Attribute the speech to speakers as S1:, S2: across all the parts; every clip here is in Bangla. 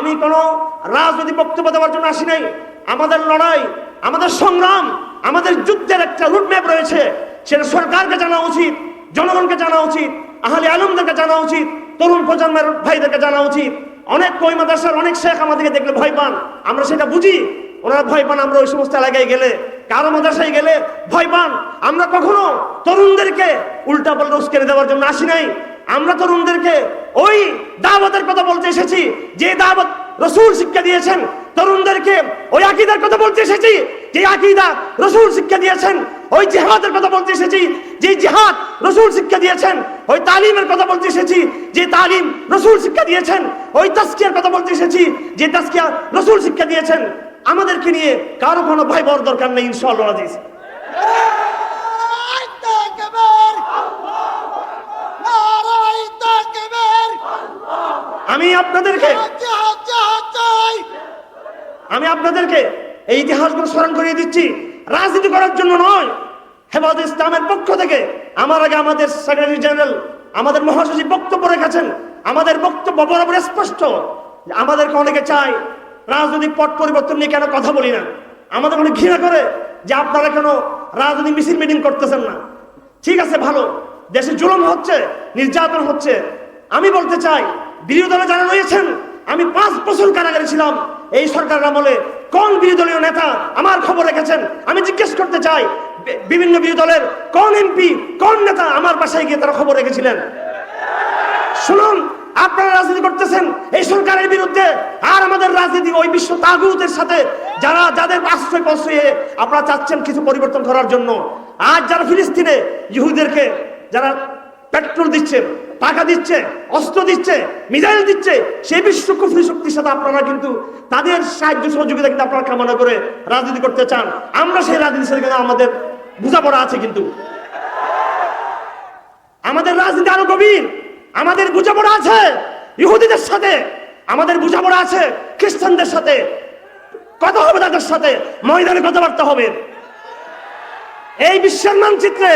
S1: আমি কোনো রাজনৈতিক বক্তব্য দেওয়ার জন্য আসি নাই। আমাদের লড়াই, আমাদের সংগ্রাম, আমাদের যুদ্ধের একটা রুটম্যাপ রয়েছে। সেটা সরকারকে জানা উচিত, জনগণকে জানা উচিত, আহলে আলমদেরকে জানা উচিত, তরুণ প্রজন্মের ভাইদেরকে জানা উচিত। অনেক কই মাদ্রাসার অনেক শেখ আমাদেরকে দেখলে ভয় পান। আমরা সেটা বুঝি, ওনারা ভয় পান আমরা ওই সমস্ত এলাকায় গেলে। কারও মাদ্রাসায় গেলে ভয় পান। আমরা কখনো তরুণদেরকে উল্টা পাল্টা উস্কেরে দেওয়ার জন্য আসি নাই। আমরা তরুণদেরকে ওই দাওয়াতের কথা বলতে এসেছি, যে দাওয়াত রসুল শিক্ষা দিয়েছেন, তরুণদেরকে ওই আকিদার কথা বলতে এসেছি, যে আকিদা রসুল শিক্ষা দিয়েছেন, ওই জেহাদের কথা বলতে এসেছি, যে জেহাদ রসুল শিক্ষা দিয়েছেন, ওই তালিমের কথা বলতে এসেছি, যে তালিম রসুল শিক্ষা দিয়েছেন, ওই তাস্কিয়ার কথা বলতে এসেছি, যে তাস্কিয়া রসুল শিক্ষা দিয়েছেন। আমাদেরকে নিয়ে কারও কোনো ভয় বড় দরকার নেই, ইনশাআল্লাহ আজিজ আমি আপনাদেরকে আমি আপনাদেরকে এই ইতিহাসগুলো স্মরণ করিয়ে দিচ্ছি। রাজনীতি করার জন্য নয় হেফাজ ইসলামের পক্ষ থেকে। আমার আগে আমাদের সেক্রেটারি জেনারেল আমাদের মহাসচিব বক্তব্য রেখেছেন। আমাদের বক্তব্য বরাবর স্পষ্ট। আমাদেরকে অনেকে চায় রাজনৈতিক পট পরিবর্তন নিয়ে কেন কথা বলি না। আমাদের অনেক ঘৃণা করে যে আপনারা কেন রাজনৈতিক মিছিল মিটিং করতেছেন না। ঠিক আছে ভালো। দেশে জুলুম হচ্ছে নির্যাতন হচ্ছে। আমি বলতে চাই, বিরোধী দলে যারা রয়েছেন, আমি পাঁচ বছর কারাগারে ছিলাম। এই সরকারের আমলে কোন বিরোধী দলীয় নেতা আমার খবর রেখেছেন? আমি জিজ্ঞেস করতে চাই বিভিন্ন বিরোধী দলের কোন এমপি, কোন নেতা আমার বাসায় গিয়ে তারা খবর রেখেছিলেন? শুনুন, আপনারা রাজনীতি করতেছেন, এই সরকারের বিরুদ্ধে আর আমাদের রাজনীতি, ওই বিশ্ব তাগুতের সাথে যারা, যাদের আশ্রয় প্রশ্রয়ে আপনারা চাচ্ছেন কিছু পরিবর্তন করার জন্য। আজ যারা ফিলিস্তিনে ইহুদেরকে যারা পেট্রোল দিচ্ছে, টাকা দিচ্ছে, অস্ত্র দিচ্ছে, মিসাইল দিচ্ছে সেই বিশ্ব কুফরি শক্তির সাথে আপনারা কিন্তু তাদের সাহায্য সহযোগিতা কিন্তু আপনারা কামনা করে রাজনীতি করতে চান। আমরা সেই রাজনীতির সাথে কিন্তু আমাদের বোঝাপড়া আছে কিন্তু। আমাদের রাজনীতি আরও গভীর, আমাদের বোঝাপড়া আছে, ইহুদিদের সাথে আমাদের বোঝাপড়া আছে, খ্রিস্টানদের সাথে কথা হবে তাদের সাথে ময়দানে কথাবার্তা হবে। এই বিশ্বের মানচিত্রে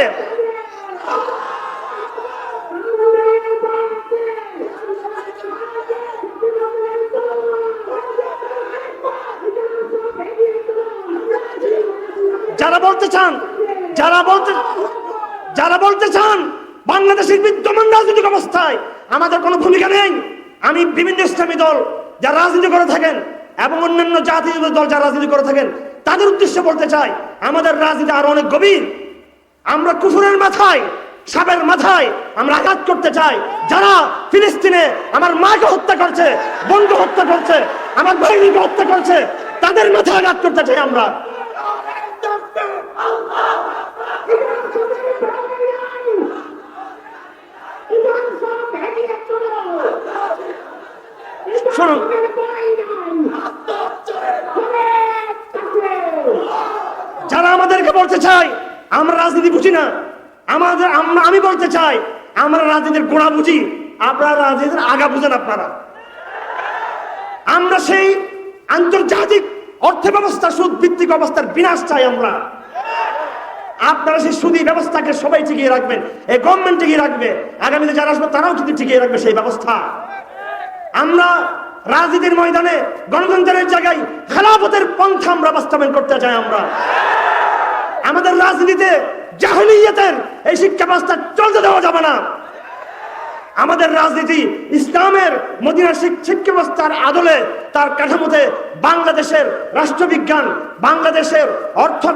S1: যারা বলতে চান, যারা বলতে যারা বলতে চান, বাংলাদেশের বিদ্যমান রাজনৈতিক অবস্থায় আমাদের কোনো ভূমিকা নেই। আমি বিভিন্ন ইসলামী দল যারা রাজনীতি করে থাকেন এবং অন্যান্য জাতি দল যারা রাজনীতি করে থাকেন, তাদের উদ্দেশ্যে বলতে চাই, আমাদের রাজনীতি আরও অনেক গভীর। আমরা কুফুরের মাথায়, সাপের মাথায় আমরা আঘাত করতে চাই। যারা ফিলিস্তিনে আমার মাকে হত্যা করছে বন্ধু হত্যা করছে, আমার ভাইকে হত্যা করছে, তাদের মাথায় আঘাত করতে চাই আমরা। শুনুন। যারা আমাদেরকে বলতে চাই আমরা রাজনীতি বুঝি না। আমাদের আমরা আমি বলতে চাই, আমরা রাজনীতির গোড়া বুঝি। আপনারা রাজনীতির আগা বুঝেন আপনারা। আমরা সেই আন্তর্জাতিক অর্থ ব্যবস্থা সুদ ভিত্তিক অবস্থার বিনাশ চাই আমরা। আপনারা সেই সুদী ব্যবস্থাকে সবাই টিকিয়ে রাখবেন, এই গভর্নমেন্ট টিকিয়ে রাখবে। আগামীতে যারা আসবে, তারাও কিন্তু টিকিয়ে রাখবে সেই ব্যবস্থা। আমরা রাজনীতির ময়দানে গণতন্ত্রের জায়গায় খেলাফতের পন্থা আমরা বাস্তবায়ন করতে চাই আমরা। আমাদের রাজনীতিতে জাহিলিয়াতের এই শিক্ষা ব্যবস্থা চলতে দেওয়া যাবে না। আমাদের রাজনীতি ইসলামের মদিনার শিক- শিক্ষা ব্যবস্থার আদলে তার কাঠামোতে বাংলাদেশের রাষ্ট্রবিজ্ঞান, বাংলাদেশের অর্থ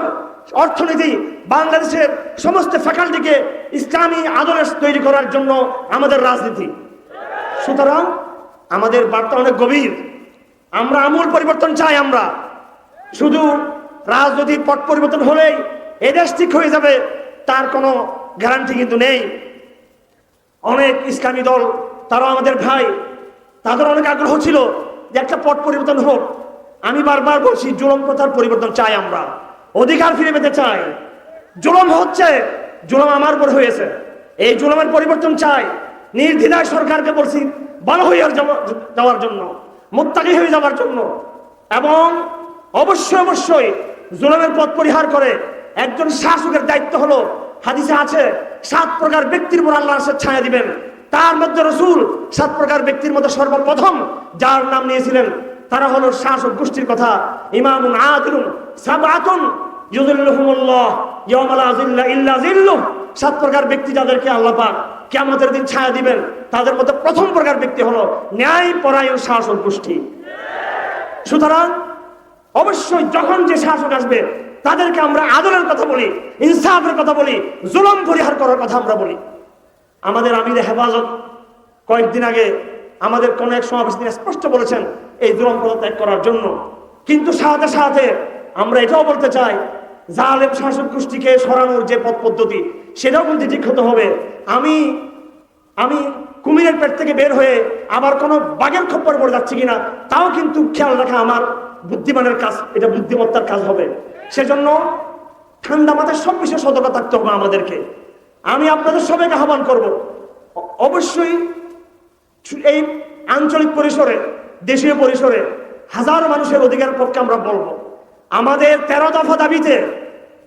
S1: অর্থনীতি, বাংলাদেশের সমস্ত ফ্যাকাল্টিকে ইসলামী আদলে তৈরি করার জন্য আমাদের রাজনীতি। সুতরাং আমাদের বার্তা অনেক গভীর। আমরা আমূল পরিবর্তন চাই আমরা। শুধু রাজনৈতিক পট পরিবর্তন হলেই এ দেশ ঠিক হয়ে যাবে, তার কোনো গ্যারান্টি কিন্তু নেই। অনেক ইসলামী দল, তারাও আমাদের ভাই, তাদের অনেক আগ্রহ ছিল যে একটা পট পরিবর্তন হোক। আমি বারবার বলছি, জুলম প্রথার পরিবর্তন চাই আমরা। অধিকার ফিরে পেতে চাই। জুলম হচ্ছে, জুলম আমার উপর হয়েছে। এই জুলমের পরিবর্তন চাই। নির্দ্বিধায় সরকারকে বলছি, ভালো হয়ে যাওয়া- যাওয়ার জন্য, মুত্তাকি হয়ে যাওয়ার জন্য। এবং অবশ্যই অবশ্যই জুলমের পথ পরিহার করে একজন শাসকের দায়িত্ব হলো, হাদিসে আছে, সাত প্রকার ব্যক্তির উপর আল্লাহ সে ছায়া দিবেন। তার মধ্যে রসুল সাত প্রকার ব্যক্তির মধ্যে সর্বপ্রথম যার নাম নিয়েছিলেন, তারা হলো শাসক গোষ্ঠীর কথা, ইমামুন আদিলুন সাবাতুন ইউযিল্লুহুমুল্লাহ ইয়াওমা লা যিল্লা ইল্লা যিল্লুহ। সাত প্রকার ব্যক্তি যাদেরকে আল্লাহ পাক কিয়ামতের দিন ছায়া দিবেন। তাদের মধ্যে প্রথম প্রকার ব্যক্তি হলো ন্যায় পরায়ণ শাসক গোষ্ঠী। সুতরাং অবশ্যই যখন যে শাসক আসবে, তাদেরকে আমরা আদরের কথা বলি, ইনসাফের কথা বলি, জুলম পরিহার করার কথা আমরা বলি। আমাদের আমির হেফাজত কয়েকদিন আগে আমাদের কোন এক সমাবেশ তিনি স্পষ্ট বলেছেন এই জুলম পদত্যাগ করার জন্য। কিন্তু সাথে সাথে আমরা এটাও বলতে চাই, জালেম শাসক গোষ্ঠীকে সরানোর যে পথ পদ্ধতি সেটাও কিন্তু ঠিক হতে হবে। আমি আমি কুমিরের পেট থেকে বের হয়ে আবার কোনো বাঘের খপ্পর পড়ে যাচ্ছে কিনা, তাও কিন্তু খেয়াল রাখা আমার বুদ্ধিমানের কাজ, এটা বুদ্ধিমত্তার কাজ হবে। সেজন্য ঠান্ডা মাথায় সব বিষয়ে সতর্ক থাকতে হবে আমাদেরকে। আমি আপনাদের সবাইকে আহ্বান করব, অবশ্যই এই আঞ্চলিক পরিসরে, দেশীয় পরিসরে হাজার মানুষের অধিকার পক্ষে আমরা বলব। আমাদের তেরো দফা দাবিতে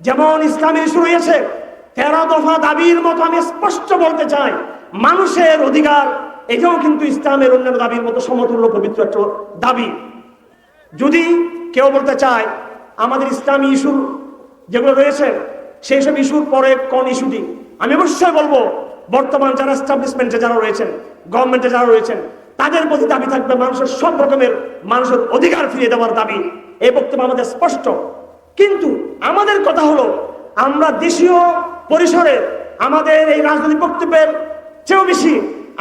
S1: যেমন ইসলামী ইস্যু রয়েছে তেরো দফা দাবির মতো আমি স্পষ্ট বলতে চাই, মানুষের অধিকার, এটাও কিন্তু ইসলামের অন্যান্য দাবির মতো সমতুল্য পবিত্র একটা দাবি। যদি কেউ বলতে চায়, আমাদের ইসলামী ইস্যু যেগুলো রয়েছে সেই সব ইস্যুর পরে কোন ইস্যুটি? আমি অবশ্যই বলব, বর্তমান যারা এস্টাবলিশমেন্টে যারা রয়েছেন গভর্নমেন্টে যারা রয়েছেন, তাদের প্রতি দাবি থাকবে মানুষের সব রকমের মানুষের অধিকার ফিরিয়ে দেওয়ার দাবি। এই বক্তব্য আমাদের স্পষ্ট। কিন্তু আমাদের কথা হলো, আমরা দেশীয় পরিসরে আমাদের এই রাজনৈতিক বক্তব্যের চেয়েও বেশি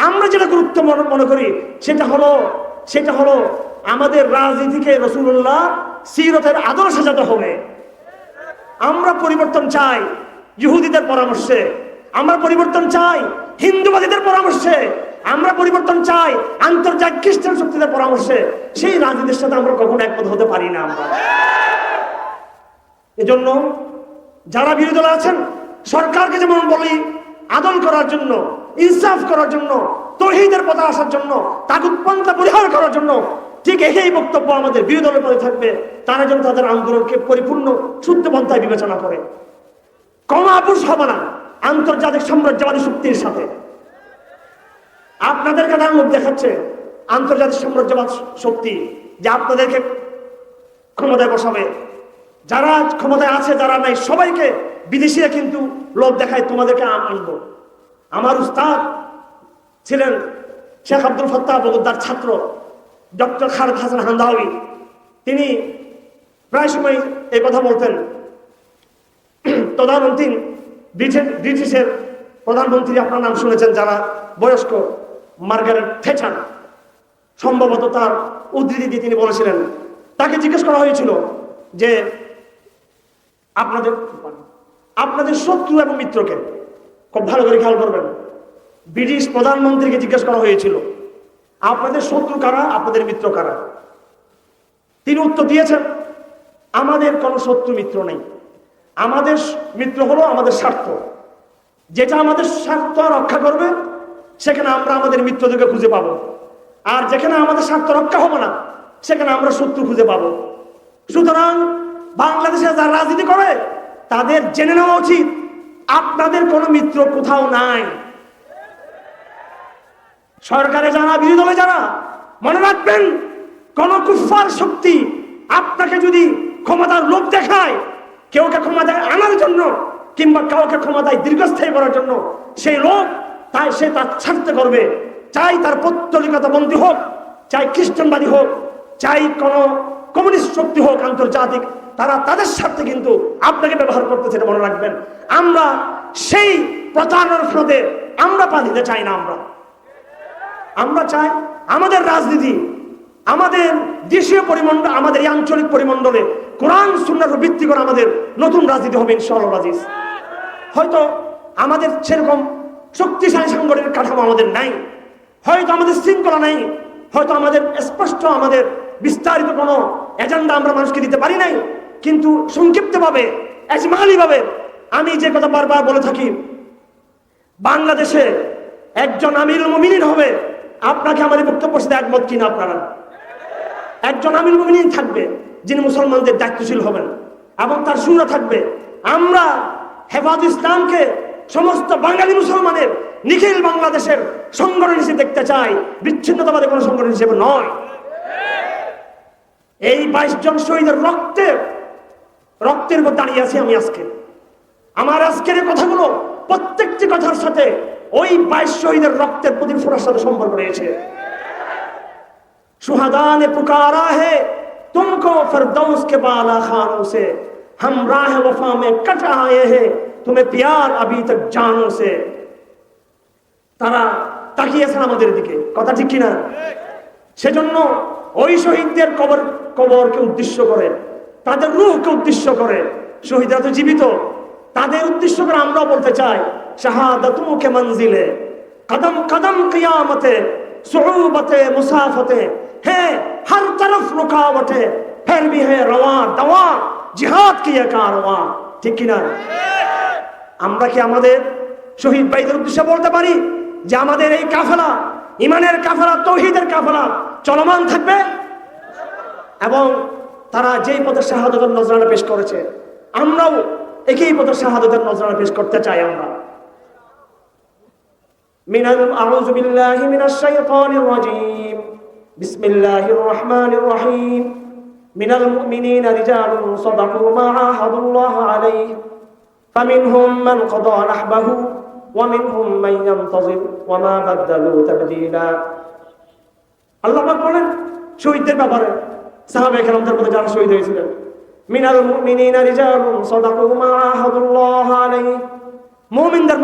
S1: আমরা যেটা গুরুত্ব মনে করি, সেটা হলো সেটা হলো আমাদের রাজনীতিকে রসুল্লাহ সিরতের আদর সাজাতে হবে। আমরা পরিবর্তন চাই ইহুদিদের পরামর্শে, আমরা পরিবর্তন চাই হিন্দুবাদীদের পরামর্শে, আমরা পরিবর্তন চাই আন্তর্জাতিক খ্রিস্টান শক্তিদের পরামর্শে। সেই রাজনীতির সাথে আমরা কখনো একমত হতে পারি না আমরা। এজন্য যারা বিরোধী দলে আছেন সরকারকে যেমন বলি, আদল করার জন্য, ইনসাফ করার জন্য, তহিদের পথে আসার জন্য, তাগুত পন্থা পরিহার করার জন্য, ঠিক এই বক্তব্য আমাদের বিরোধী দলের পথে থাকবে। তারা যেন তাদের আন্দোলনকে পরিপূর্ণ, শুদ্ধ পন্থায় বিবেচনা করে। কোন আপুষ হবে না, আন্তর্জাতিক সাম্রাজ্যবাদী শক্তির সাথে। আপনাদেরকে তার লোক দেখাচ্ছে, আন্তর্জাতিক সাম্রাজ্যবাদ শক্তি যে আপনাদেরকে ক্ষমতায় বসাবে। যারা ক্ষমতায় আছে, যারা নাই, সবাইকে বিদেশিরা কিন্তু লোভ দেখায়, তোমাদেরকে আনব। আমার উস্তাদ ছিলেন শেখ আব্দুল ফত্তাহ বগুদ্দার ছাত্র, ডক্টর খালেদ হাসান হান্দাওয়ি তিনি প্রায় সময় এই কথা বলতেন, প্রধানমন্ত্রী ব্রিটেন ব্রিটিশের প্রধানমন্ত্রী, আপনার নাম শুনেছেন যারা বয়স্ক, মার্গারেট থেচার। সম্ভবত তার উদ্ধৃতি দিয়ে তিনি বলেছিলেন। তাকে জিজ্ঞেস করা হয়েছিল যে, আপনাদের আপনাদের শত্রু এবং মিত্রকে খুব ভালো করে খেয়াল করবেন। ব্রিটিশ প্রধানমন্ত্রীকে জিজ্ঞেস করা হয়েছিল, আপনাদের শত্রু কারা? আপনাদের মিত্র কারা? তিনি উত্তর দিয়েছেন, আমাদের কোনো শত্রু মিত্র নেই। আমাদের মিত্র হলো আমাদের স্বার্থ। যেটা আমাদের স্বার্থ রক্ষা করবে, সেখানে আমরা আমাদের মিত্রদেরকে খুঁজে পাবো। আর যেখানে আমাদের স্বার্থ রক্ষা হবে না, সেখানে আমরা শত্রু খুঁজে পাবো। সুতরাং বাংলাদেশে যারা রাজনীতি করে তাদের জেনে নেওয়া উচিত। আপনাদের কোনো মিত্র কোথাও নাই। সরকারে যারা, বিরোধী দলে যারা, মনে রাখবেন, কোন কুফার শক্তি আপনাকে যদি ক্ষমতার লোভ দেখায় কেউকে ক্ষমতায় আনার জন্য, কিংবা কাউকে ক্ষমতায় দীর্ঘস্থায়ী করার জন্য, সেই লোক তাই সে তার ছাড়তে করবে চাই তার পত্তলিকতা বন্দী হোক, চাই খ্রিস্টানবাদী হোক, চাই কোন কমিউনিস্ট শক্তি হোক, আন্তর্জাতিক, তারা তাদের স্বার্থে কিন্তু আপনাকে ব্যবহার করতেছে এটা মনে রাখবেন। আমরা সেই প্রতারণার ফাঁদে আমরা পা দিতে চাই না আমরা। আমরা চাই আমাদের রাজনীতি, আমাদের দেশীয় পরিমণ্ডল আমাদের এই আঞ্চলিক পরিমণ্ডলে কোরআন সুন্নার ভিত্তি করে আমাদের নতুন রাজনীতি হবে ইনশাআল্লাহ হয়তো আমাদের সেরকম শক্তিশালী সাংগঠনিক কাঠামো আমাদের নাই। হয়তো আমাদের শৃঙ্খলা নাই। হয়তো আমাদের স্পষ্ট আমাদের বিস্তারিত কোনো এজেন্ডা আমরা মানুষকে দিতে পারি নাই। কিন্তু সংক্ষিপ্তভাবে ভাবে আমি যে কথা বারবার বলে থাকি, বাংলাদেশে একজন আমিরুল মুমিনিন হবে। আপনাকে আমাদের বক্তব্য সাথে একমত কিনা আপনারা? একজন আমির মুমিনিন থাকবে, যিনি মুসলমানদের দায়িত্বশীল হবেন। এবং তার সুরা থাকবে। আমরা হেফাজ ইসলামকে সমস্ত বাঙালি মুসলমানের নিখিল বাংলাদেশের সংগঠন হিসেবে দেখতে চাই। বিচ্ছিন্নতাবাদী কোনো সংগঠন হিসেবে নয়। এই বাইশ জন শহীদের রক্তের রক্তের উপর দাঁড়িয়ে আছি আমি আজকে। আমার আজকের কথাগুলো প্রত্যেকটি কথার সাথে ওই বাইশ শহীদের রক্তের প্রতিফলার সাথে সম্পর্ক রয়েছে। পুকারা হে, তুমকো কে বালা খানো সে হম রাহ ওফা মে কট আয়ে হে, তুমি প্যার আবি তক জানো সে। তারা তাকিয়েছেন আমাদের দিকে। কথা ঠিক কিনা? সেজন্য ওই শহীদদের কবর কবরকে উদ্দেশ্য করে, তাদের রুহকে উদ্দেশ্য করে শহীদরা তো জীবিত, তাদের উদ্দেশ্য করে আমরা বলতে চাই শাহাদাতুমুখে মঞ্জিলে, কদম কদম কিয়ামতে, সুউবতে, মুসাফতে হ্যাঁ হর তরফ রুকাওয়াটে ফের ভি হে রওয়া দওয়া, জিহাদ কি কারওয়া, ঠিক কি না আমরা কি আমাদের শহীদ ভাইদের উদ্দেশ্যে বলতে পারি যে আমাদের এই কাফেলা, ইমানের কাফেলা, তৌহিদের কাফেলা চলমান থাকবে? এবং তারা যেই পথে শাহাদতের নজরানা পেশ করেছে, আমরাও একই পথে শাহাদতের নজরানা পেশ করতে চাই আমরা। মিনাল, আউযু বিল্লাহি মিনাশ শাইতানির রাজীম। বিসমিল্লাহির রহমানির রহিম। মিনাল মুমিনিনা রিজালুন সাদাকু মা আহাদুল্লাহ আলাইহি। ফামিনহুম মান কাদা নাহবাহু, ওয়া মান ইয়ানতাযির ওয়া মা তাবদীলা। আল্লাহ পাক বলেন, শহীদদের ব্যাপারে সাহাবে মধ্যে যারা শহীদ হয়েছিলেন। মিনাল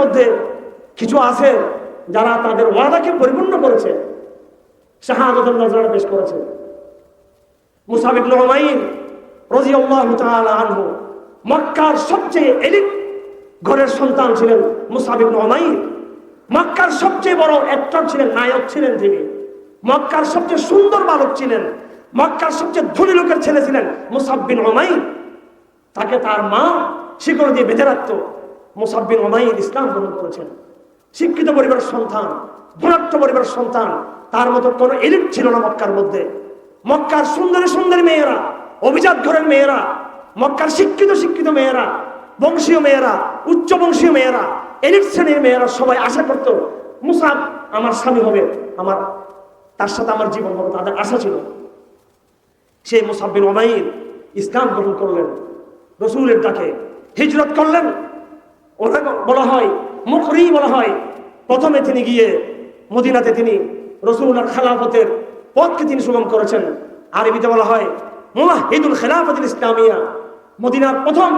S1: মধ্যে কিছু আছে যারা তাদের ওয়াদাকে পরিপূর্ণ করেছে পেশ করেছে। মক্কার সবচেয়ে এলিট ঘরের সন্তান ছিলেন মুসাব ইবনে মক্কার সবচেয়ে বড় অ্যাক্টর ছিলেন, নায়ক ছিলেন তিনি। মক্কার সবচেয়ে সুন্দর বালক ছিলেন মক্কার সবচেয়ে ধনী লোকের ছেলে ছিলেন মুসাব্বিন ওমাইর তাকে তার মা শিকড় দিয়ে বেঁধে রাখত। মুসাব্বিন ওমাইর ইসলাম গ্রহণ করেছেন। শিক্ষিত পরিবারের সন্তান ধনাট্য পরিবারের সন্তান, তার মতো কোনো এলিট ছিল না মক্কার মধ্যে। মক্কার সুন্দরী সুন্দরী মেয়েরা, অভিজাত ঘরের মেয়েরা, মক্কার শিক্ষিত শিক্ষিত মেয়েরা, বংশীয় মেয়েরা, উচ্চ বংশীয় মেয়েরা, এলিট শ্রেণির মেয়েরা সবাই আশা করত, মুসাব আমার স্বামী হবে, আমার, তার সাথে আমার জীবন হবে, তাদের আশা ছিল। সেই মুসাব্বিন ওমাইর ইসলাম গ্রহণ করলেন, রসুলের ডাকে হিজরত করলেন। ওনাকে বলা হয় মুখরি বলা হয়। প্রথমে তিনি গিয়ে মদিনাতে তিনি রসুল্লার খেলাফতের পথকে তিনি সুগম করেছেন। আরবিতে বলা হয় মুমাহিদুল খেলাফতুল ইসলামিয়া। মদিনার প্রথম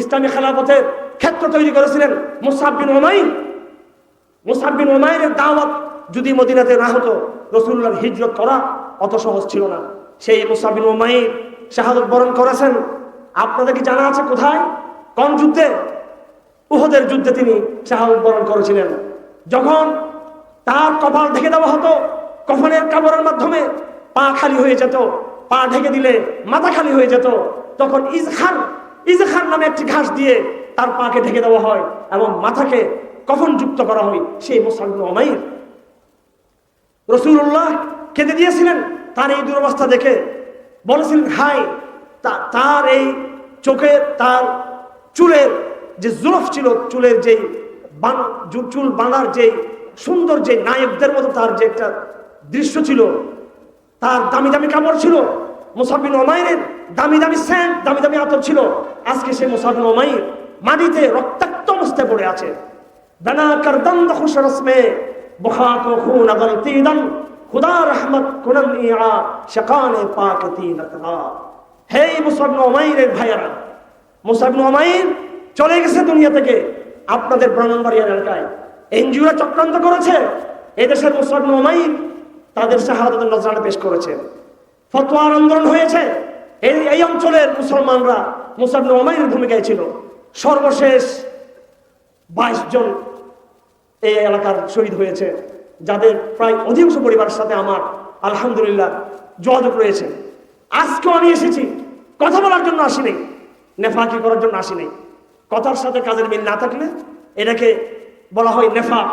S1: ইসলামী খেলাফতের ক্ষেত্র তৈরি করেছিলেন মুসাব্বিন ওমাইর মুসাব্বিন ওমাইরের দাওয়াত যদি মদিনাতে না হতো রসুল্লাহর হিজরত করা অত সহজ ছিল না। সেই মুসাবিন ওমাইর শাহাদত বরণ করেছেন। আপনাদের কি জানা আছে কোথায়? কোন যুদ্ধে? উহদের যুদ্ধে তিনি শাহাদত বরণ করেছিলেন। যখন তার কপাল ঢেকে দেওয়া হতো, কফনের কাপড়ের মাধ্যমে পা খালি হয়ে যেত, পা ঢেকে দিলে মাথা খালি হয়ে যেত, তখন ইজখার ইজখার নামে একটি ঘাস দিয়ে তার পাকে ঢেকে দেওয়া হয় এবং মাথাকে কফন যুক্ত করা হয় সেই মুসাবিন ওমাইর রসুল্লাহ কেঁদে দিয়েছিলেন তার এই দুরবস্থা দেখে বলেছিলেন হাই তার এই চোখের, তার চুলের যে জুলফ ছিল, চুলের যেই চুল বাঁধার যে সুন্দর যে নায়কদের মতো তার যে একটা দৃশ্য ছিল, তার দামি দামি কাপড় ছিল মুসাফিন ওমাইনের দামি দামি স্যান্ড, দামি দামি আতর ছিল, আজকে সে মুসাফিন ওমাই মাটিতে রক্তাক্ত অবস্থায় পড়ে আছে। বেনা কারদম দখুশ রসমে বখা কখুন আগল তিদম খুদা রহমত কুনন ইয়া শাকানে পাকতি নতবা। হে মুসাবন ওমাইরের ভাইয়েরা মুসাবন ওমাইর চলে গেছে দুনিয়া থেকে আপনাদের ব্রাহ্মণবাড়িয়া এলাকায়। এনজিওরা চক্রান্ত করেছে, এদেশের মুসাবন ওমাইর তাদের শাহাদাতের নজরানা পেশ করেছে। ফতোয়ার আন্দোলন হয়েছে, এই এই অঞ্চলের মুসলমানরা মুসাবন ওমাইরের ভূমিকায় ছিল। সর্বশেষ বাইশ জন এই এলাকার শহীদ হয়েছে। যাদের প্রায় অধিকাংশ পরিবারের সাথে আমার, আলহামদুলিল্লাহ, যোগাযোগ রয়েছে। আজকেও আমি এসেছি। কথা বলার জন্য আসিনি। নেফাকি করার জন্য আসিনি। কথার সাথে কাজের মিল না থাকলে এটাকে বলা হয় নেফাক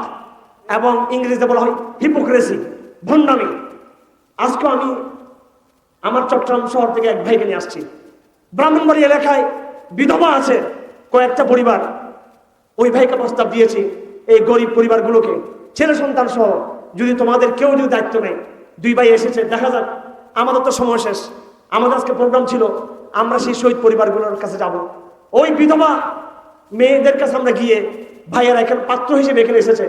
S1: এবং ইংরেজিতে বলা হয় হিপোক্রেসি ভণ্ডামি। আজকেও আমি আমার চট্টগ্রাম শহর থেকে এক ভাইকে নিয়ে আসছি। ব্রাহ্মণবাড়ি এলাকায় বিধবা আছে, কয়েকটা পরিবার। ওই ভাইকে প্রস্তাব দিয়েছি এই গরিব পরিবারগুলোকে। ছেলে সন্তান সহ যদি তোমাদের কেউ যদি দায়িত্ব নেই দুই ভাই এসেছে, দেখা যাক। আমাদের তো সময় শেষ। আমাদের আজকে প্রোগ্রাম ছিল, আমরা সেই শহীদ পরিবারগুলোর কাছে যাব। ওই বিধবা মেয়েদের কাছে আমরা গিয়ে ভাইয়েরা এখানে পাত্র হিসেবে এখানে এসেছে।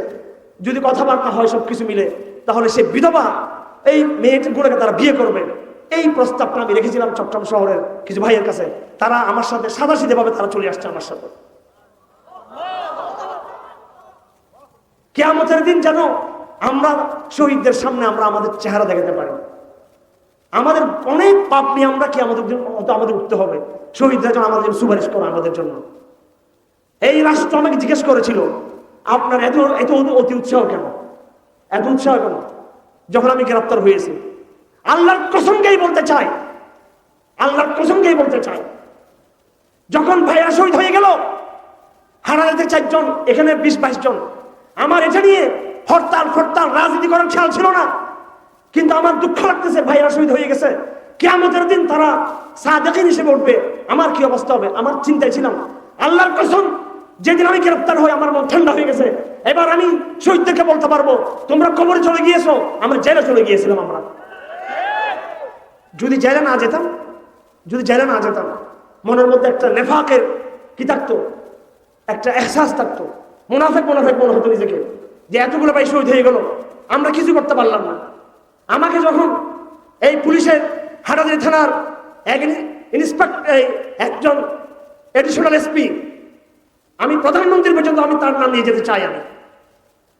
S1: যদি কথাবার্তা হয় সব কিছু মিলে, তাহলে সে বিধবা এই মেয়েগুলোকে তারা বিয়ে করবে। এই প্রস্তাবটা আমি রেখেছিলাম চট্টগ্রাম শহরের কিছু ভাইয়ের কাছে। তারা আমার সাথে সাদা ভাবে তারা চলে আসছে আমার সাথে। কেয়ামতের দিন যেন আমরা শহীদদের সামনে আমরা আমাদের চেহারা দেখাতে পারি। আমাদের অনেক পাপ নিয়ে আমরা কি আমাদের হয়তো আমাদের উঠতে হবে। শহীদরা যেন আমাদের সুপারিশ করে আমাদের জন্য। এই রাষ্ট্র আমাকে জিজ্ঞেস করেছিল, আপনার এত এত অতি উৎসাহ কেন? এত উৎসাহ কেন? যখন আমি গ্রেপ্তার হয়েছি। আল্লাহর কসমকেই বলতে চাই, আল্লাহর কসমকেই বলতে চাই, যখন ভাইয়া শহীদ হয়ে গেল হারাতে চারজন, এখানে বিশ বাইশ জন আমার এটা নিয়ে হরতাল ফরতাল রাজনীতি করার খেয়াল ছিল না। কিন্তু আমার দুঃখ লাগতেছে ভাইরা শহীদ হয়ে গেছে। কেমতের দিন তারা সাদেকিন হিসেবে উঠবে। আমার কি অবস্থা হবে? আমার চিন্তায় ছিলাম। আল্লাহর কসম, যেদিন আমি গ্রেপ্তার হয়ে আমার মন ঠান্ডা হয়ে গেছে। এবার আমি শহীদদেরকে বলতে পারব, তোমরা কবরে চলে গিয়েছো, আমরা জেলে চলে গিয়েছিলাম আমরা। যদি জেলে না যেতাম, যদি জেলে না যেতাম, মনের মধ্যে একটা নেফাকের কি থাকতো? একটা এহসাস থাকতো। মুনাফেক মুনাফেক মনে হতো নিজেকে। যে এতগুলো ভাই শহীদ হয়ে গেল, আমরা কিছু করতে পারলাম না। আমাকে যখন এই পুলিশের হাটাদি থানার এক ইন্সপেক্টর একজন এডিশনাল এসপি আমি প্রধানমন্ত্রী পর্যন্ত আমি তার নাম নিয়ে যেতে চাই আমি।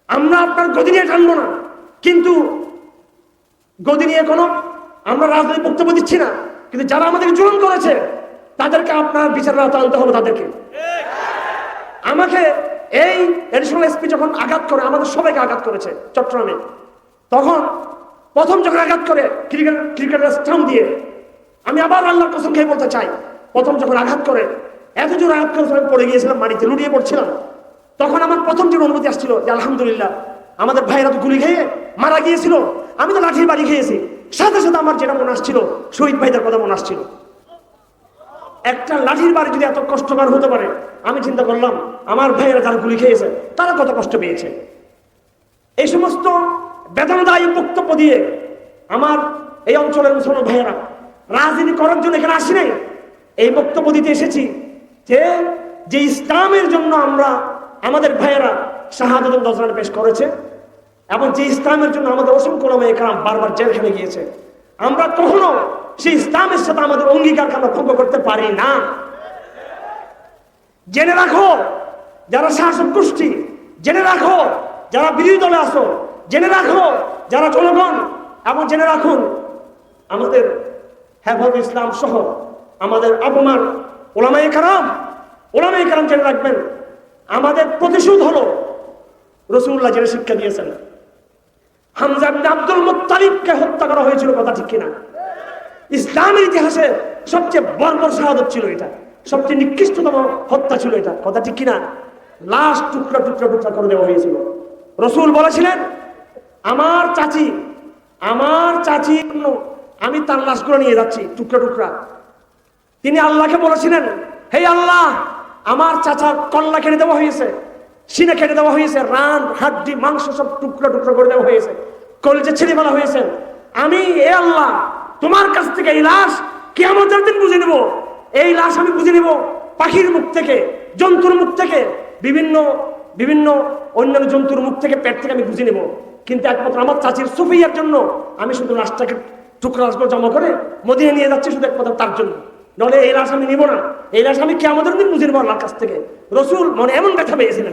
S1: আমরা আপনার গদি নিয়ে টানবো না। কিন্তু গদি নিয়ে কোনো আমরা রাজনৈতিক বক্তব্য দিচ্ছি না। কিন্তু যারা আমাদেরকে জুলুম করেছে, তাদেরকে আপনার বিচার আওতায় আনতে হবে তাদেরকে। আমাকে এই এডিশনাল এসপি যখন আঘাত করে, আমাদের সবাইকে আঘাত করেছে চট্টগ্রামে। তখন প্রথম যখন আঘাত করে, ক্রিকেট ক্রিকেটের স্টাম্প দিয়ে, আমি আবার আল্লাহর কসম খেয়ে বলতে চাই, প্রথম যখন আঘাত করে, এত জোর আঘাত করে আমি পড়ে গিয়েছিলাম, মাটিতে লুটিয়ে পড়ছিলাম। তখন আমার প্রথম যে অনুমতি আসছিল যে, আলহামদুলিল্লাহ, আমাদের ভাইরা তো গুলি খেয়ে মারা গিয়েছিল, আমি তো লাঠির বাড়ি খেয়েছি। সাথে সাথে আমার যেটা মনে আসছিল, শহীদ ভাইদের কথা মনে আসছিল। একটা লাঠির বাড়ি যদি এত কষ্টকর হতে পারে, আমি চিন্তা করলাম, আমার ভাইয়েরা যারা গুলি খেয়েছে, তারা কত কষ্ট পেয়েছে? এই সমস্ত বেদনাদায়ী বক্তব্য দিয়ে আমার এই অঞ্চলের মুসলমান ভাইয়েরা রাজনীতি করার জন্য এখানে আসি নাই। এই বক্তব্য দিতে এসেছি যে যে ইসলামের জন্য আমরা আমাদের ভাইয়েরা শাহাদত নজরানা পেশ করেছে এবং যে ইসলামের জন্য আমাদের অসংখ্য নামে এখানে বারবার জেলখানে গিয়েছে। আমরা কখনো সেই ইসলামের সাথে আমাদের অঙ্গীকারকে আমরা ভঙ্গ করতে পারি না। জেনে রাখো, যারা শাসক গোষ্ঠী, জেনে রাখো, যারা বিরোধী দলে আসো, জেনে রাখো, যারা জনগণ, এবং জেনে রাখুন, আমাদের হেফাজ ইসলাম সহ আমাদের অপমান ওলামাই কারাম ওলামাই কারাম জেনে রাখবেন, আমাদের প্রতিশোধ হলো, রসুল্লাহ জেনে শিক্ষা দিয়েছেন। আব্দুল হত্যা করা হয়েছিল, কথা ঠিক ইসলামের ইতিহাসে সবচেয়ে ছিল সবচেয়ে হত্যা ছিল কথা ঠিক কিনা? লাশ টুকরা টুকরা টুকরা করে দেওয়া হয়েছিল। রসুল বলেছিলেন, আমার চাচি আমার চাচি আমি তার লাশগুলো নিয়ে যাচ্ছি, টুকরা টুকরা। তিনি আল্লাহকে বলেছিলেন, হে আল্লাহ, আমার চাচার কল্লা কেটে দেওয়া হয়েছে, সিনে কেটে দেওয়া হয়েছে, রান, হাড্ডি, মাংস সব টুকরো টুকরো করে দেওয়া হয়েছে। কলজে ছেড়ে ফেলা হয়েছে। আমি, এ আল্লাহ, তোমার কাছ থেকে এই লাশ কেমতের দিন বুঝে নেব। এই লাশ আমি বুঝে নেব পাখির মুখ থেকে, জন্তুর মুখ থেকে, বিভিন্ন বিভিন্ন অন্যান্য জন্তুর মুখ থেকে, পেট থেকে আমি বুঝে নেব। কিন্তু একমাত্র আমার চাচির সুফিয়ার জন্য আমি শুধু লাশটাকে টুকরা জমা করে মদিনে নিয়ে যাচ্ছি শুধু একমাত্র তার জন্য। নলে এই লাশ আমি নিব না। এই লাশ আমি কেমন দিন বুঝে নেব আল্লাহর কাছ থেকে। রসুল মনে এমন ব্যথা পেয়েছিলেন।